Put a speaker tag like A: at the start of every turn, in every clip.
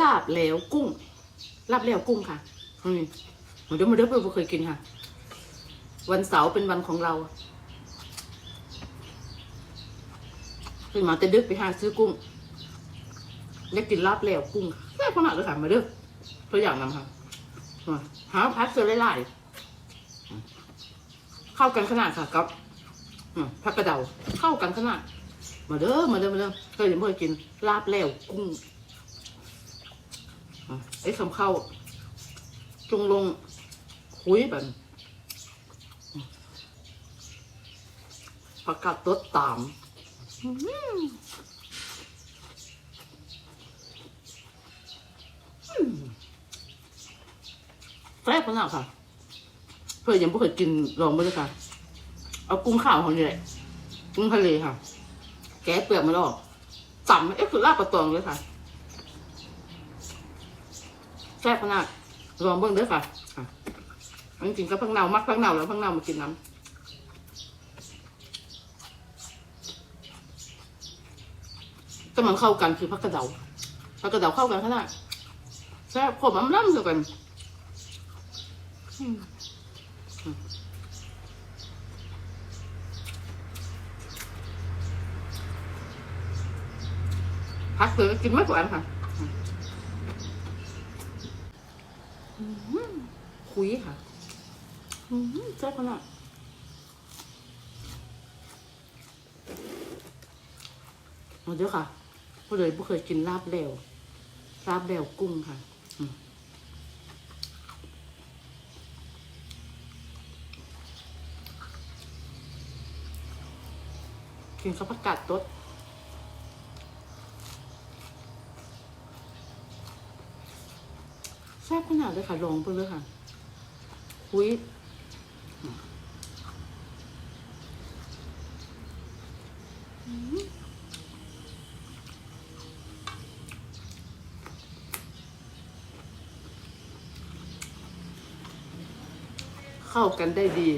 A: ลาบแล้วกุ้ง ลาบแล้วกุ้งค่ะอืมมาเด้อมาเด้อเพื่อนเคยกินค่ะ วันเสาร์เป็นวันของเราตื่นมาแต่ดึกไปหาซื้อกุ้งอยากกินลาบแล้วกุ้งแม่ขนาดเลยค่ะมาเด้อตัวอย่างนำค่ะหาพัดเจอไล่ๆเข้ากันขนาดค่ะกับผักกระเดาเข้ากันขนาดมาเด้อมาเด้อมาเด้อเคยเห็นเพื่อกินลาบแล้วกุ้ง ไอ้คำเข้า จงลงคุยแบบประกาศตดตามแซ่บขนาดค่ะ เพื่อยังไม่เคยกินลองไม่ได้ค่ะ เอากุ้งขาวของนี่แหละกุ้งทะเลค่ะ แกะเปลือกมันออกต่ำเอ๊ะคือลาบปลาตองเลยค่ะ แซ่บขนาดลองเบิ่งเด้อค่ะอะอันจริงก็พังเนามักพังเนาแล้วพังเนามากินน้ำแต่มันเข้ากันคือพักกระเดาพักกระเดาเข้ากันขนาดแซ่บขมน้ำน้ำเดียกันพักเลยกินไม่กว่าอันค่ะอืม คุยค่ะอืมแซ่บขนาดมาเดี๋ยวค่ะผู้เลยผู้เคยกินลาบแล้วลาบแล้วกุ้งค่ะอืมกินข้าวผัดกาดตดแซ่บขนาดเลยค่ะ ลองไปเลยค่ะ คุยเข้ากันได้ดี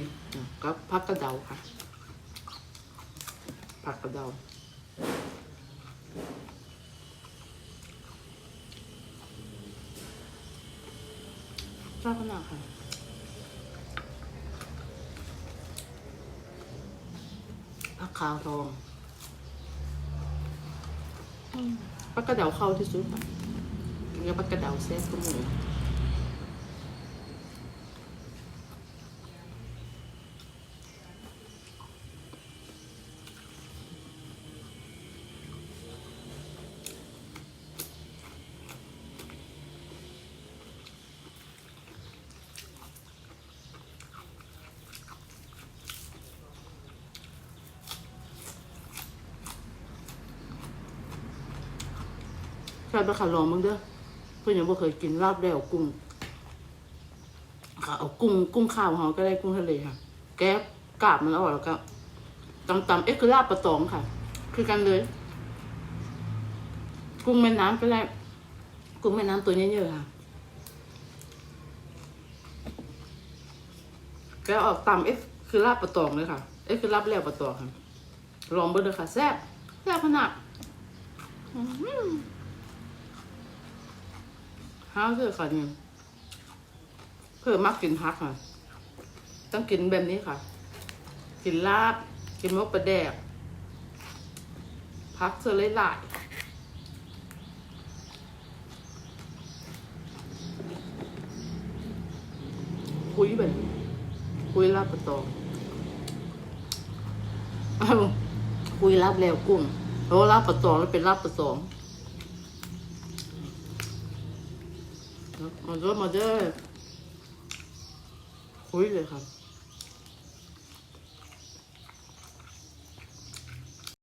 A: กับผักกระเดาค่ะผักกระเดาชอบขนาดค่ะ ผัก ขาวทองอืมผักกระเดาเข้าที่สุดค่ะกินกับผักกระเดาแซ่บก็หมู ใช่ปะค่ะลองมึงเด้อเพื่อนยังบ่เคยกินลาบแล้วกุ้งค่ะเอากุ้งกุ้งข้าวของเราก็ได้กุ้งทะเลค่ะ แก๊บกาบมันออกแล้วก็ตำตำเอ๊ะคือลาบปลาตองค่ะ คือกันเลย กุ้งแม่น้ำก็ได้กุ้งแม่น้ำตัวเยอะๆค่ะแกออกตำเอ๊ะคือลาบปลาตองเลยค่ะ เอ๊ะคือลาบแล้วปลาตองค่ะลองเบิ่งเลยค่ะแซ่บแซ่บขนาดอื้อ ห้าวเถอค่ะเนี่เพื่อมักกินพักค่ะ ต้องกินแบบนี้ค่ะ กินลาบ กินมกปลาแดก พักเสอเลยหลายคุยแบบคุยลาบปลาตองคุยลาบแล้วกุ้งแล้วลาบปลาตองแล้วเป็นลาบปลาตอง มาเด้อมาเด้อคุยเลยครับ